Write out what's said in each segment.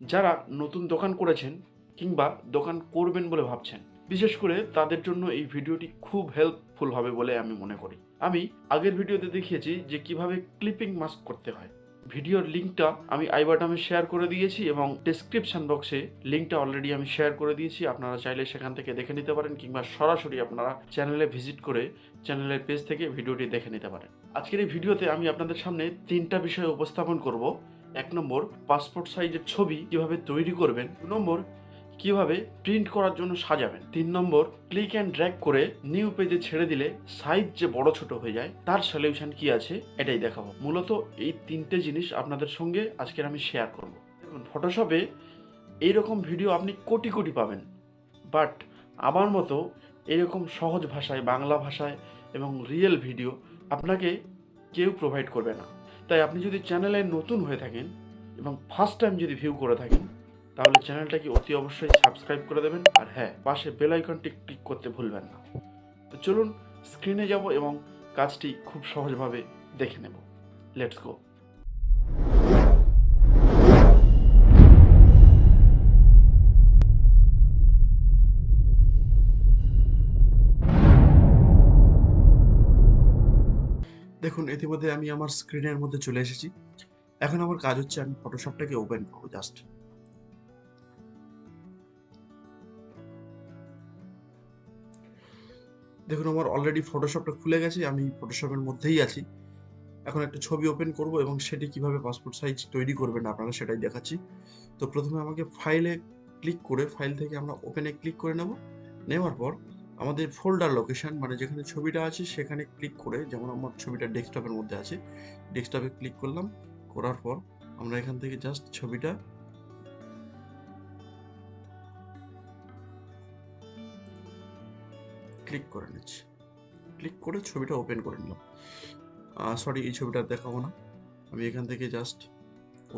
যারা নতুন দোকান করেছেন কিংবা দোকান করবেন বলে ভাবছেন, বিশেষ করে তাদের জন্য এই ভিডিওটি খুব হেল্পফুল হবে বলে আমি মনে করি। আমি আগের ভিডিওতে দেখিয়েছি যে কীভাবে ক্লিপিং মাস্ক করতে হয়। ভিডিওর লিঙ্কটা আমি আই বাটমে শেয়ার করে দিয়েছি এবং ডেসক্রিপশন বক্সে লিঙ্কটা অলরেডি আমি শেয়ার করে দিয়েছি। আপনারা চাইলে সেখান থেকে দেখে নিতে পারেন কিংবা সরাসরি আপনারা চ্যানেলে ভিজিট করে চ্যানেলের পেজ থেকে ভিডিওটি দেখে নিতে পারেন। আজকের এই ভিডিওতে আমি আপনাদের সামনে তিনটা বিষয় উপস্থাপন করব। এক নম্বর পাসপোর্ট সাইজের ছবি কীভাবে তৈরি করবেন? দু নম্বর, কীভাবে প্রিন্ট করার জন্য সাজাবেন? তিন নম্বর ক্লিক অ্যান্ড ড্র্যাগ করে নিউ পেজে ছেড়ে দিলে সাইজ যে বড় ছোট হয়ে যায়, তার সলিউশন কি আছে? এটাই দেখাবো। মূলত এই তিনটে জিনিস আপনাদের সঙ্গে আজকের আমি শেয়ার করব। দেখুন ফটোশপে এইরকম ভিডিও আপনি কোটি কোটি পাবেন। বাট আমার মতো এরকম সহজ ভাষায়, বাংলা ভাষায় এবং রিয়েল ভিডিও আপনাকে কেউ প্রোভাইড করবে না। তাই আপনি যদি চ্যানেলে নতুন হয়ে থাকেন এবং ফার্স্ট টাইম যদি ভিউ করে থাকেন, তাহলে চ্যানেলটাকে অতি অবশ্যই সাবস্ক্রাইব করে দেবেন আর হ্যাঁ পাশে বেল আইকনটি ক্লিক করতে ভুলবেন না। তো চলুন স্ক্রিনে যাব এবং কাজটি খুব সহজভাবে দেখে নেব। লেটস গো দেখুন, ইতিমধ্যে আমি আমার স্ক্রিনের মধ্যে চলে এসেছি। এখন আমার কাজ হচ্ছে আমি ফটোশপটাকে ওপেন করব জাস্ট দেখুন, আমার অলরেডি ফটোশপটা খুলে গেছে, আমি ফটোশপের মধ্যেই আছি। এখন একটা ছবি ওপেন করব এবং সেটি কীভাবে পাসপোর্ট সাইজ তৈরি করবেন আপনারা সেটাই দেখাচ্ছি। তো প্রথমে আমাকে ফাইলে ক্লিক করে ফাইল থেকে আমরা ওপেনে ক্লিক করে নেব। নেওয়ার পর আমাদের ফোল্ডার লোকেশান মানে যেখানে ছবিটা আছে, সেখানে ক্লিক করে, যেমন আমার ছবিটা ডেস্কটপের মধ্যে আছে ডেস্কটপে ক্লিক করলাম, করার পর আমরা এখান থেকে জাস্ট ছবিটা ক্লিক করে নিচ্ছি। ক্লিক করে ছবিটা ওপেন করে নিলাম। সরি এই ছবিটা দেখাবো না। আমি এখান থেকে জাস্ট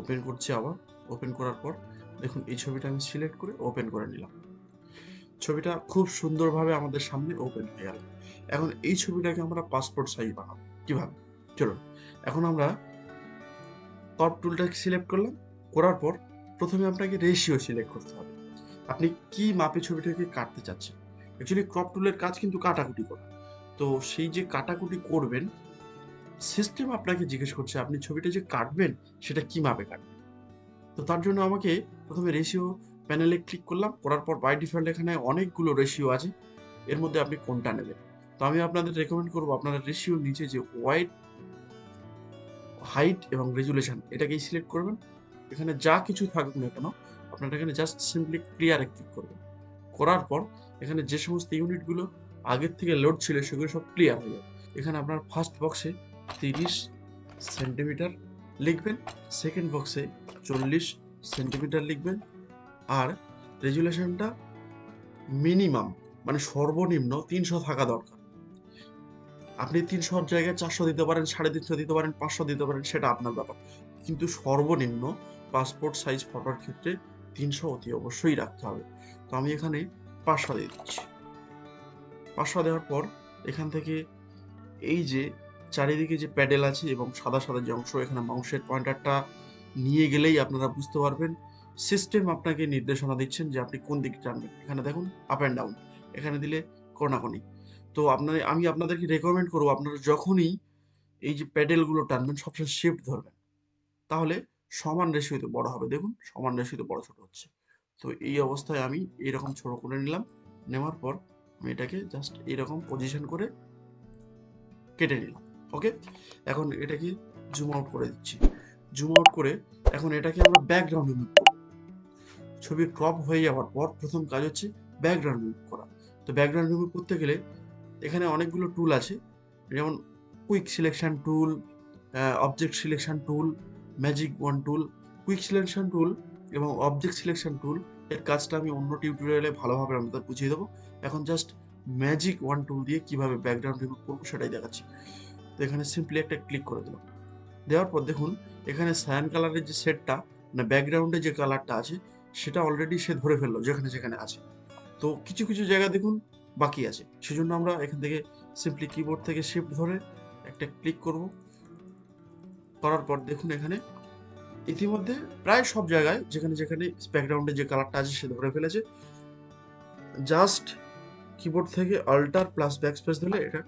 ওপেন করছি আবার। ওপেন করার পর, দেখুন, এই ছবিটা আমি সিলেক্ট করে ওপেন করে নিলাম। ছবিটা খুব সুন্দরভাবে আমাদের সামনে ওপেন হয়ে গেল। এখন এই ছবিটাকে আমরা পাসপোর্ট সাইজ বানাবো। কীভাবে চলুন। এখন আমরা টপ টুলটাকে সিলেক্ট করলাম। করার পর প্রথমে আপনাকে রেশিও সিলেক্ট করতে হবে। আপনি কি মাপে ছবিটাকে কাটতে চাচ্ছেন? অ্যাকচুয়ালি ক্রপ টুলের কাজ কিন্তু কাটাকুটি করা। তো সেই যে কাটাকুটি করবেন সিস্টেম আপনাকে জিজ্ঞেস করছে, আপনি ছবিটা যে কাটবেন, সেটা কি মাপে কাটবেন? তো তার জন্য আমাকে প্রথমে রেশিও প্যানেলে ক্লিক করলাম, করার পর বাই ডিফল্ট এখানে অনেকগুলো রেশিও আছে। এর মধ্যে আপনি কোনটা নেবেন? তো আমি আপনাদের রেকমেন্ড করব আপনারা রেশিও নিচে যে ওয়াইড হাইট এবং রেজুলেশন এটাকেই সিলেক্ট করবেন। এখানে যা কিছু থাকুক না কেন, আপনারা এখানে জাস্ট সিম্পলি ক্লিয়ারে ক্লিক করবেন। করার পর এখানে যে সমস্ত ইউনিটগুলো আগের থেকে লোড ছিল, সেগুলো সব ক্লিয়ার হয়ে যাবে। এখানে আপনার ফার্স্ট বক্সে তিরিশ সেন্টিমিটার লিখবেন সেকেন্ড বক্সে চল্লিশ সেন্টিমিটার লিখবেন আর রেজুলেশনটা মিনিমাম মানে সর্বনিম্ন তিনশো থাকা দরকার। আপনি তিনশোর জায়গায় চারশো দিতে পারেন, সাড়ে তিনশো দিতে পারেন, পাঁচশো দিতে পারেন, সেটা আপনার ব্যাপার। কিন্তু সর্বনিম্ন পাসপোর্ট সাইজ ফটোর ক্ষেত্রে তিনশো অতি অবশ্যই রাখতে হবে। তো আমি এখানে পাঁচশো দিয়ে দিচ্ছি। পাঁচশো দেওয়ার পর এখান থেকে এই যে চারিদিকে যে প্যাডেল আছে এবং সাদা সাদা যে অংশ, এখানে মাউসের পয়েন্টারটা নিয়ে গেলেই আপনারা বুঝতে পারবেন সিস্টেম আপনাকে নির্দেশনা দিচ্ছেন যে আপনি কোন দিকে টানবেন। এখানে দেখুন আপ অ্যান্ড ডাউন এখানে দিলে কোনাকোনি। তো আপনার, আমি আপনাদেরকে রেকমেন্ড করব, আপনারা যখনই এই যে প্যাডেলগুলো টানবেন, সবসময় শিফট ধরবেন। তাহলে সমান রেশিওতে বড় হবে। দেখুন, সমান রেশিওতে বড় ছোট হচ্ছে। তো এই অবস্থায় আমি এইরকম ছোট করে নিলাম, নেওয়ার পর আমি এটাকে জাস্ট এইরকম পজিশন করে কেটে নিলাম ওকে এখন এটাকে জুম আউট করে দিচ্ছি। জুম আউট করে এখন এটাকে আমরা ব্যাকগ্রাউন্ড রিমুভ করব। ছবি ক্রপ হয়ে যাওয়ার পর প্রথম কাজ হচ্ছে ব্যাকগ্রাউন্ড রিমুভ করা। তো ব্যাকগ্রাউন্ড রিমুভ করতে গেলে এখানে অনেকগুলো টুল আছে, যেমন quick selection tool object selection tool magic wand tool quick selection tool এবং অবজেক্ট সিলেকশন টুল এর কাজটা আমি অন্য টিউটোরিয়ালে ভালোভাবে আপনাদের বুঝিয়ে দেবো। এখন জাস্ট ম্যাজিক ওয়ান টুল দিয়ে কীভাবে ব্যাকগ্রাউন্ড রিমুভ করব সেটাই দেখাচ্ছি। তো এখানে সিম্পলি একটা ক্লিক করে দিলাম। দেওয়ার পর দেখুন, এখানে সায়ান কালারের যে সেটটা মানে ব্যাকগ্রাউন্ডে যে কালারটা আছে সেটা অলরেডি সে ধরে ফেলল, যেখানে যেখানে আছে। তো কিছু কিছু জায়গা দেখুন, বাকি আছে। সেজন্য আমরা এখান থেকে সিম্পলি কিবোর্ড থেকে শিফট ধরে একটা ক্লিক করব। করার পর দেখুন এখানে, ইতিমধ্যে প্রায় সব জায়গায়, যেখানে যেখানে ব্যাকগ্রাউন্ডে যে কালারটা আছে, সে ধরে ফেলেছে। জাস্ট কিবোর্ড থেকে আল্টার প্লাস ব্যাক স্পেস দিলে এটা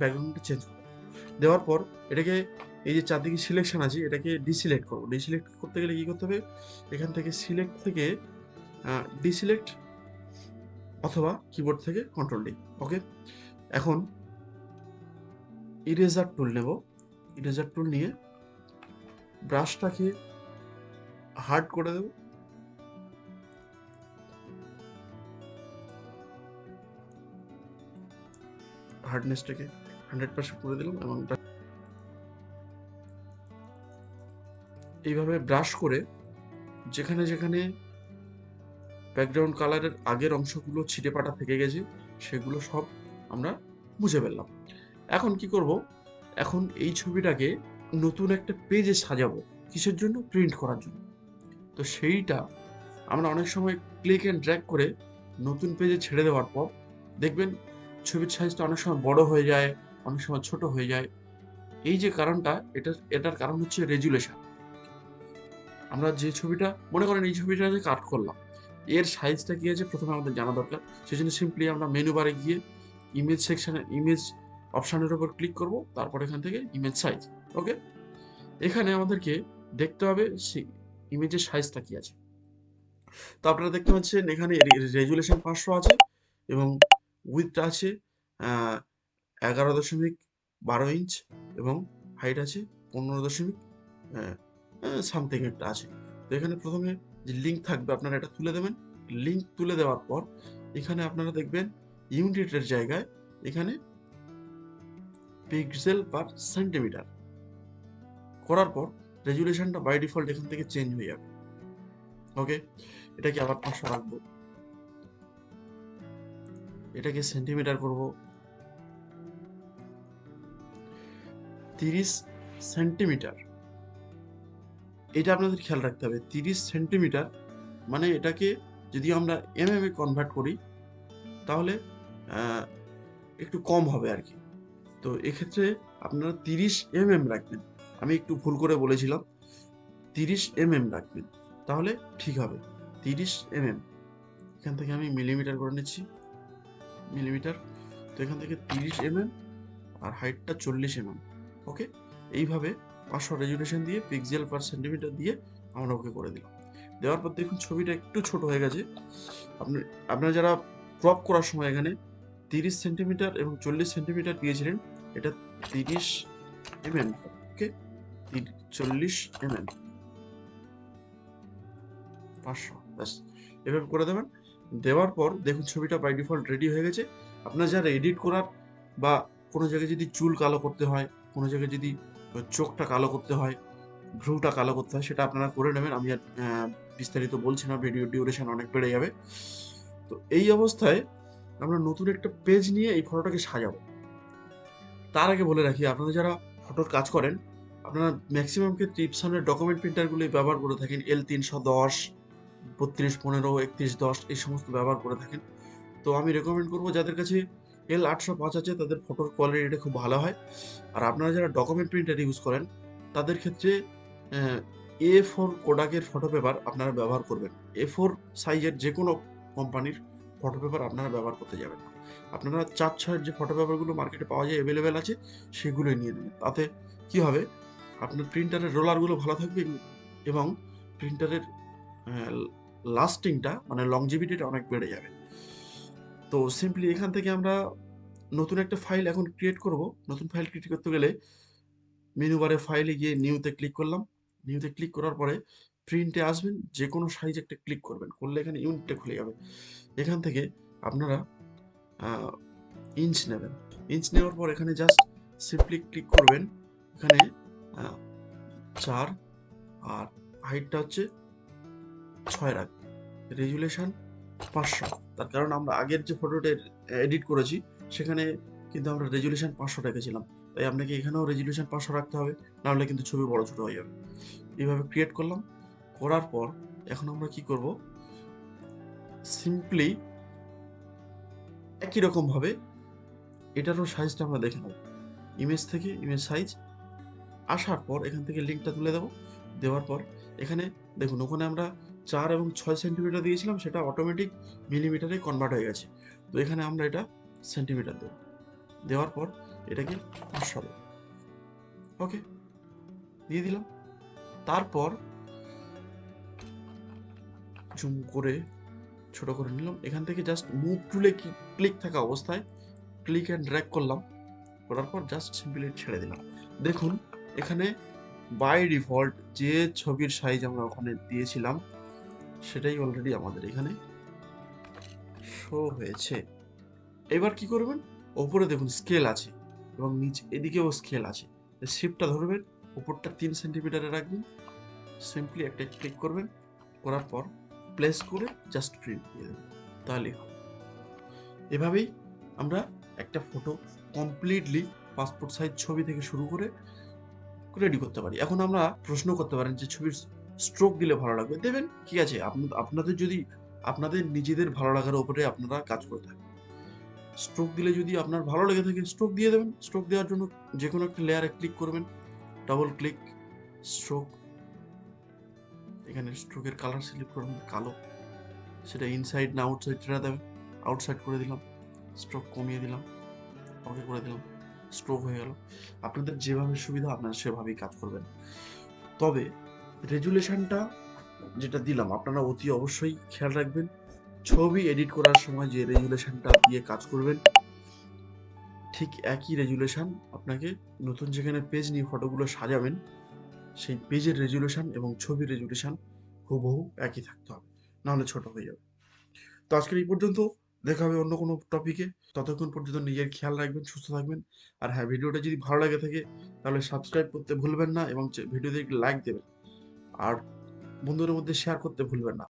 ব্যাকগ্রাউন্ডটা চেঞ্জ দেওয়ার পর এটাকে এই যে চারদিকে সিলেকশন আছে, এটাকে ডিসিলেক্ট করব। ডিসিলেক্ট করতে গেলে কী করতে হবে? এখান থেকে সিলেক্ট থেকে ডিসিলেক্ট অথবা কিবোর্ড থেকে কন্ট্রোল ডি ওকে এখন ইরেজার টুল নেব। ইরেজার টুল নিয়ে ব্রাশটাকে হার্ড করে দেব। হার্ডনেসটাকে হান্ড্রেড পার্সেন্ট করে দিলাম এবং এইভাবে ব্রাশ করে যেখানে যেখানে ব্যাকগ্রাউন্ড কালারের আগের অংশগুলো ছিটে পাটা থেকে গেছে, সেগুলো সব আমরা মুছে ফেললাম। এখন কি করব? এখন এই ছবিটাকে নতুন একটা পেজে সাজাবো, কিসের জন্য? প্রিন্ট করার জন্য। তো সেইটা আমরা অনেক সময় ক্লিক অ্যান্ড ড্র্যাগ করে নতুন পেজে ছেড়ে দেওয়ার পর দেখবেন ছবির সাইজটা অনেক সময় বড় হয়ে যায়, অনেক সময় ছোট হয়ে যায়। এই যে কারণটা এটা এটার কারণ হচ্ছে রেজুলেশন আমরা যে ছবিটা, মনে করেন এই ছবিটা যে কাট করলাম, এর সাইজটা কি আছে প্রথমে আমাদের জানা দরকার। সেই জন্য সিম্পলি আমরা মেনু বারে গিয়ে ইমেজ সেকশনে ইমেজ অপশানের উপর ক্লিক করব। তারপর এখান থেকে ইমেজ সাইজ ওকে এখানে আমাদেরকে দেখতে হবে সেই ইমেজের সাইজটা কি আছে। তো আপনারা দেখতে পাচ্ছেন এখানে রেজুলেশন পাঁচশো আছে এবং উইথটা আছে এগারো দশমিক বারো ইঞ্চ এবং হাইট আছে পনেরো দশমিক সামথিং একটা আছে। তো এখানে প্রথমে যে লিঙ্ক থাকবে, আপনারা এটা তুলে দেবেন। লিঙ্ক তুলে দেওয়ার পর এখানে আপনারা দেখবেন ইউনিটের জায়গায় এখানে পিক্সেল পার সেন্টিমিটার করার পর রেজুলেশনটা বাই ডিফল্ট এখান থেকে চেঞ্জ হয়ে যাবে। ওকে এটাকে আবার পাঁচশো রাখব। এটাকে সেন্টিমিটার করব। তিরিশ সেন্টিমিটার এটা আপনাদের খেয়াল রাখতে হবে। তিরিশ সেন্টিমিটার মানে এটাকে যদি আমরা এম এম এ কনভার্ট করি, তাহলে একটু কম হবে আর কি। তো এক্ষেত্রে আপনারা তিরিশ এম এম রাখবেন। আমি একটু ভুল করে বলেছিলাম। তিরিশ এম এম রাখবেন, তাহলে ঠিক হবে। তিরিশ এম এম এখান থেকে আমি মিলিমিটার করে নিচ্ছি। মিলিমিটার। তো এখান থেকে তিরিশ এম এম আর হাইটটা চল্লিশ এম এম ওকে? এইভাবে পাঁচশো রেজুলেশন দিয়ে পিক্সেল পার সেন্টিমিটার দিয়ে আমরা ওকে করে দিলাম। দেওয়ার পর দেখুন ছবিটা একটু ছোট হয়ে গেছে। আপনি, আপনারা যারা ক্রপ করার সময় এখানে তিরিশ সেন্টিমিটার এবং চল্লিশ সেন্টিমিটার দিয়েছিলেন, এটা তিরিশ এম এম ওকে চল্লিশ এম এম পাঁচশো, ব্যাস। এভাবে করে দেবেন। দেওয়ার পর দেখুন ছবিটা বাই ডিফল্ট রেডি হয়ে গেছে। আপনার যারা এডিট করার বা কোনো জায়গায় যদি চুল কালো করতে হয়, কোনো জায়গায় যদি চোখটা কালো করতে হয়, ভ্রুটা কালো করতে হয়, সেটা আপনারা করে নেবেন। আমি আর বিস্তারিত বলছি না ভিডিও ডিউরেশন অনেক বেড়ে যাবে। তো এই অবস্থায় আমরা নতুন একটা পেজ নিয়ে এই ফটোটাকে সাজাবো। তার আগে বলে রাখি, আপনারা যারা ফটোর কাজ করেন, আপনারা ম্যাক্সিমাম ক্ষেত্রে ইপসনের ডকুমেন্ট প্রিন্টারগুলি ব্যবহার করে থাকেন। এল তিনশো দশ, বত্রিশ, পনেরো, একত্রিশ, দশ, এই সমস্ত ব্যবহার করে থাকেন। তো আমি রেকমেন্ড করব যাদের কাছে এল আটশো পাঁচ আছে, তাদের ফটোর কোয়ালিটিটা খুব ভালো হয়। আর আপনারা যারা ডকুমেন্ট প্রিন্টার ইউজ করেন, তাদের ক্ষেত্রে এ ফোর কোডাকের ফটো পেপার আপনারা ব্যবহার করবেন। এ ফোর সাইজের যে কোনো কোম্পানির ফটো পেপার আপনারা ব্যবহার করতে যাবেন আপনারা চার ছয়ের যে ফটো পেপারগুলো মার্কেটে পাওয়া যায় অ্যাভেলেবেল আছে, সেগুলোই নিয়ে নেবেন। তাতে কি হবে? আপনার প্রিন্টারের রোলারগুলো ভালো থাকবে এবং প্রিন্টারের লাস্টিংটা মানে লংজিভিটিটা অনেক বেড়ে যাবে। তো সিম্পলি এখান থেকে আমরা নতুন একটা ফাইল এখন ক্রিয়েট করব। নতুন ফাইল ক্রিয়েট করতে গেলে মেনু বারে ফাইলে গিয়ে নিউতে ক্লিক করলাম। নিউতে ক্লিক করার পরে প্রিন্টে আসবেন যে কোনো সাইজ একটা ক্লিক করবেন। করলে এখানে ইউনিটটা খুলে যাবে। এখান থেকে আপনারা ইঞ্চ নেবেন। ইঞ্চ নেওয়ার পর এখানে জাস্ট সিম্পলি ক্লিক করবেন। এখানে চার আর হাইটটা হচ্ছে ছয় রাখবেন রেজুলেশন পাঁচশো। তার কারণ আমরা আগের যে ফটোটা এডিট করেছি, সেখানে কিন্তু আমরা রেজুলেশন পাঁচশো রেখেছিলাম। তাই আপনাকে এখানেও রেজুলেশন পাঁচশো রাখতে হবে, নাহলে কিন্তু ছবি বড় ছোটো হয়ে যাবে। এইভাবে ক্রিয়েট করলাম। করার পর এখন আমরা কি করব? সিম্পলি একই রকমভাবে এটারও সাইজটা আমরা দেখে নেব। ইমেজ থেকে ইমেজ সাইজ আসার পর এখান থেকে লিঙ্কটা তুলে দেবো। দেওয়ার পর এখানে দেখুন, ওখানে আমরা চার এবং ছয় সেন্টিমিটার দিয়েছিলাম, সেটা অটোমেটিক মিলিমিটারে কনভার্ট হয়ে গেছে। তো এখানে আমরা এটা সেন্টিমিটার দেব। দেওয়ার পর এটাকে বসাবো ওকে দিয়ে দিলাম। তারপর জুম করে ছোট করে নিলাম। এখান থেকে জাস্ট মুভ টুলে ক্লিক থাকা অবস্থায় ক্লিক অ্যান্ড ড্র্যাগ করলাম। করার পর জাস্ট সিম্পলি ছেড়ে দিলাম। দেখুন, এখানে বাই ডিফল্ট যে ছবির সাইজ আমরা ওখানে দিয়েছিলাম সেটাই অলরেডি আমাদের এখানে শো হয়েছে। এবার কি করবেন? ওপরে দেখুন স্কেল আছে এবং নিচে এদিকেও স্কেল আছে। শিপটা ধরবেন উপরটা তিন সেন্টিমিটারে রাখবেন। সিম্পলি একটা ক্লিক করবেন, করার পর প্লেস করে জাস্ট প্রিন্ট দিয়ে দেবেন। তাহলে এভাবেই আমরা একটা ফটো কমপ্লিটলি পাসপোর্ট সাইজ ছবি থেকে শুরু করে রেডি করতে পারি। এখন আমরা প্রশ্ন করতে পারেন যে ছবির স্ট্রোক দিলে ভালো লাগবে। দেবেন, ঠিক আছে আপনাদের যদি, আপনাদের নিজেদের ভালো লাগার ওপরে আপনারা কাজ করে থাকেন। স্ট্রোক দিলে যদি আপনার ভালো লেগে থাকে স্ট্রোক দিয়ে দেবেন। স্ট্রোক দেওয়ার জন্য যে কোনো একটা লেয়ারে ক্লিক করবেন। ডাবল ক্লিক স্ট্রোক এখানে স্ট্রোকের কালার সিলেক্ট করবেন কালো। সেটা ইনসাইড না আউটসাইড সেটা দেবেন। আউটসাইড করে দিলাম স্ট্রোক কমিয়ে দিলাম ওকে করে দিলাম স্ট্রোক হয়ে গেল। আপনাদের যেভাবে সুবিধা, আপনারা সেভাবেই কাজ করবেন। তবে রেজুলেশনটা যেটা দিলাম, আপনারা অতি অবশ্যই খেয়াল রাখবেন। ছবি এডিট করার সময় যে রেজুলেশনটা দিয়ে কাজ করবেন, ঠিক একই রেজুলেশন আপনাকে নতুন যেখানে পেজ নিয়ে ফটোগুলো সাজাবেন, সেই পেজের রেজুলেশন এবং ছবির রেজুলেশন হুবহু একই থাকতে হবে, নাহলে ছোট হয়ে যাবে। তো আজকের এই পর্যন্ত, দেখা হবে অন্য কোনো টপিকে ততক্ষণ পর্যন্ত নিজের খেয়াল রাখবেন, সুস্থ থাকবেন। আর হ্যাঁ ভিডিওটা যদি ভালো লাগে থাকে, তাহলে সাবস্ক্রাইব করতে ভুলবেন না এবং ভিডিওতে লাইক দেবেন। আর বন্ধুদের মধ্যে শেয়ার করতে ভুলবেন না।